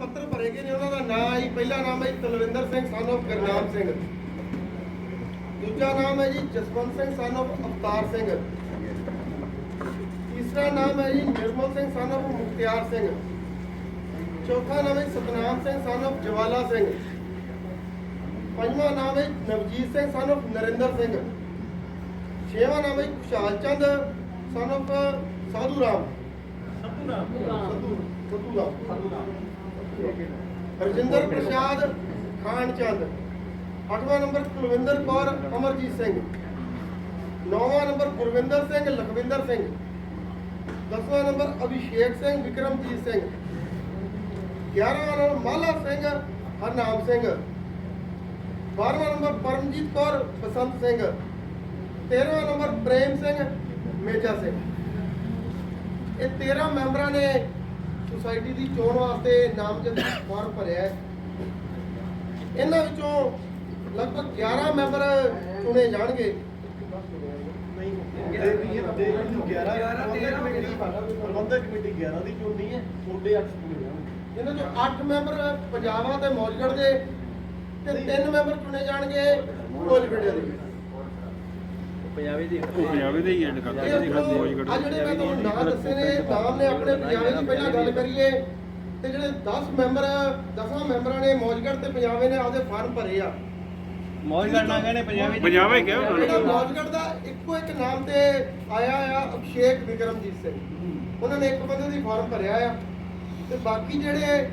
ਪੱਤਰ ਭਰੇ ਗਏ ਨੇ ਉਹਨਾਂ ਦਾ ਨਾਮ ਹੈ ਪਹਿਲਾ ਨਾਮ ਹੈ ਤਲਵਿੰਦਰ ਸਿੰਘ son of ਗੁਰਨਾਮ ਸਿੰਘ। ਦੂਜਾ ਨਾਮ ਹੈ ਜੀ ਜਸਵੰਤ ਸਿੰਘ son of ਅਵਤਾਰ ਸਿੰਘ। ਤੀਸਰਾ ਨਾਮ ਹੈ ਜੀ ਨਿਰਮਲ ਸਿੰਘ son of ਮੁਖਤਿਆਰ ਸਿੰਘ। ਚੌਥਾ ਨਾਮ ਹੈ ਸਤਨਾਮ ਸਿੰਘ son of ਜਵਾਲਾ ਸਿੰਘ। ਪੰਜਵਾਂ ਨਾਮ ਹੈ ਨਵਜੀਤ ਸਿੰਘ son of ਨਰਿੰਦਰ ਸਿੰਘ। ਛੇਵਾਂ ਨਾਮ ਹੈ ਖੁਸ਼ਹਾਲ ਚੰਦ son of ਸਾਧੂ ਰਾਮ। ਸਤੂ ਰਾਮ। ਸਤੂ ਰਾਮ। ਰਜਿੰਦਰ ਪ੍ਰਸਾਦ ਖਾਨ ਚੰਦ ਅੱਠਵਾਂ ਨੰਬਰ ਕੁਲਵਿੰਦਰ ਕੌਰ ਅਮਰਜੀਤ ਸਿੰਘ। ਨੌਵਾਂ ਨੰਬਰ ਗੁਰਵਿੰਦਰ ਸਿੰਘ, ਲਖਵਿੰਦਰ ਸਿੰਘ। ਦਸਵਾਂ ਨੰਬਰ ਅਭਿਸ਼ੇਕ ਸਿੰਘ, ਵਿਕਰਮਜੀਤ ਸਿੰਘ। 11ਵਾਂ ਨੰਬਰ ਮਾਲਾ ਸਿੰਘ, ਹਰਨਾਮ ਸਿੰਘ। 12ਵਾਂ ਨੰਬਰ ਪਰਮਜੀਤ ਕੌਰ, ਬਸੰਤ ਸਿੰਘ। 13ਵਾਂ ਨੰਬਰ ਪ੍ਰੇਮ ਸਿੰਘ, ਮੇਜਾ ਸਿੰਘ। ਇਹ 13 ਮੈਂਬਰਾਂ ਨੇ ਸੁਸਾਇਟੀ ਦੀ ਚੋਣ ਵਾਸਤੇ ਨਾਮਜ਼ਦਗੀ ਫਾਰਮ ਭਰਿਆ ਹੈ। ਇਹਨਾਂ ਵਿੱਚੋਂ ਲਗਭਗ 11 ਮੈਂਬਰ ਚੁਣੇ ਜਾਣਗੇ। ਪ੍ਰਬੰਧਕ ਕਮੇਟੀ 11 ਦੀ ਚੁਣਨੀ ਹੈ ਤੁਹਾਡੇ 8 ਚੁਣੇ ਜਾਣਗੇ। ਇਹਨਾਂ ਚੋਂ 8 ਮੈਂਬਰ ਪੰਜਾਬਾ ਤੇ ਮੌਜਗੜ ਦੇ ਤੇ 3 ਮੈਂਬਰ ਚੁਣੇ ਜਾਣਗੇ ਕੋਲਗੜ੍ਹੇ ਦੇ। ਉਹ ਪੰਜਾਬੀ ਦੇ ਹੀ ਐਂਡ ਕਰਦੇ ਇਹ ਨੇ ਉੱਪਰੋਂ ਮੌਜਗੜ੍ਹ ਆਹ ਜਿਹੜੇ ਮੈਂ ਤੁਹਾਨੂੰ ਨਾਂ ਦੱਸੇ ਨੇ ਨਾਮ ਨੇ ਆਪਣੇ ਪੰਜਾਬੇ ਦੀ ਪਹਿਲਾਂ ਗੱਲ ਕਰੀਏ ਤੇ ਜਿਹੜੇ 10 ਮੈਂਬਰ 10 ਮੈਂਬਰਾਂ ਨੇ ਮੌਜਗੜ ਤੇ ਪੰਜਾਬੇ ਨੇ ਆਪਦੇ ਫਾਰਮ ਭਰੇ ਆ। ਮੌਜ ਕਰਨਾ ਕਹਿੰਦੇ ਪੰਜਾਬੀ ਪੰਜਾਬਾ ਕਿਹਾ ਉਹਨਾਂ ਜਿਹੜਾ ਨੇ ਮੌਜਗੜ ਦਾ ਇੱਕੋ ਇੱਕ ਨਾਮ ਤੇ ਆਇਆ ਆ ਅਭਿਸ਼ੇਕ ਵਿਕਰਮਜੀਤ ਸਿੰਘ। ਉਹਨਾਂ ਨੇ ਇੱਕ ਬੰਦੇ ਦੀ ਫਾਰਮ ਭਰਿਆ ਆ ਤੇ ਬਾਕੀ ਜਿਹੜੇ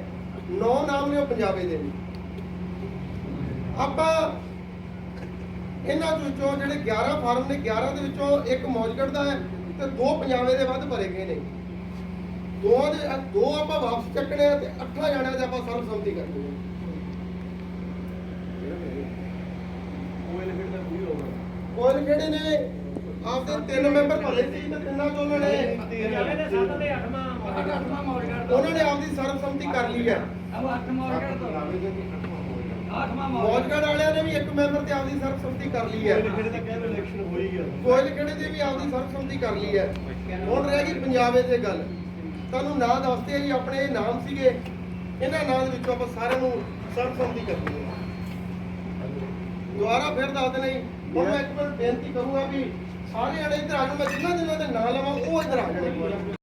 9 ਨਾਮ ਨੇ ਉਹ ਪੰਜਾਬੇ ਦੇ ਨੇ। ਆਪਾਂ ਇਹਨਾਂ ਵਿੱਚੋਂ ਜਿਹੜੇ 11 ਫਾਰਮ ਨੇ 11 ਦੇ ਵਿੱਚੋਂ ਇੱਕ ਮੌਜਗੜ ਦਾ ਹੈ ਤੇ ਦੋ ਪੰਜਾਬੇ ਦੇ ਵੱਧ ਭਰੇ ਗਏ ਨੇ। ਦੋਵਾਂ ਦੇ ਦੋ ਆਪਾਂ ਵਾਪਸ ਚੱਕਣੇ ਆ ਤੇ ਅੱਠਾਂ ਜਾਣਿਆਂ ਦੇ ਆਪਾਂ ਸਰਬਸੰਮਤੀ ਕਰਨੀ ਹੈ ਦਾ ਕੋਲ ਕਿਹੜੇ ਨੇ ਆਪਦੇ ਤਿੰਨ ਮੈਂਬਰ ਭਰੇ ਸੀ ਤੇ ਤਿੰਨਾਂ ਚੋਂ ਉਹਨਾਂ ਨੇ ਦੇ ਤੇ ਉਹਨਾਂ ਨੇ ਆਪਦੀ ਸਰਬਸੰਮਤੀ ਕਰ ਲਈ ਹੈ। ਉਹ ਅੱਠ ਮੌਜ ਕਰਦਾ ਅੱਠਵਾਂ ਮੌਜ ਮੌਜਗੜ ਵਾਲਿਆਂ ਨੇ ਵੀ ਇੱਕ ਮੈਂਬਰ ਤੇ ਆਪਦੀ ਸਰਬਸੰਮਤੀ ਕਰ ਲਈ ਹੈ। ਕੋਈ ਲਿਖਣ ਦਾ ਕਹਿੰਦੇ ਇਲੈਕਸ਼ਨ ਹੋ ਹੀ ਗਿਆ ਕੋਇਲ ਕਿਹੜੇ ਦੀ ਵੀ ਆਪਦੀ ਸਰਬਸੰਮਤੀ ਕਰ ਲਈ ਹੈ। ਹੁਣ ਰਹਿ ਗਈ ਪੰਜਾਬੇ ਤੇ ਗੱਲ। ਤੁਹਾਨੂੰ ਨਾਂ ਦੱਸਦੇ ਆ ਜੀ ਆਪਣੇ ਇਹ ਨਾਮ ਸੀਗੇ। ਇਹਨਾਂ ਨਾਂ ਦੇ ਵਿੱਚੋਂ ਆਪਾਂ ਸਾਰਿਆਂ ਨੂੰ ਸਰਬਸੰਮਤੀ ਕਰਨੀ ਹੈ। ਦੁਬਾਰਾ ਫਿਰ ਦੱਸ ਦੇਣਾ ਜੀ ਹੁਣ ਮੈਂ ਇੱਕ ਵਾਰ ਬੇਨਤੀ ਕਰੂੰਗਾ ਵੀ ਸਾਰੇ ਜਣੇ ਇੱਧਰ ਆ ਜਾਓ ਮੈਂ ਜਿਨ੍ਹਾਂ ਜਿਨ੍ਹਾਂ ਦੇ ਨਾਂ ਲਵਾਂ ਉਹ ਇੱਧਰ ਆ ਜਾਣ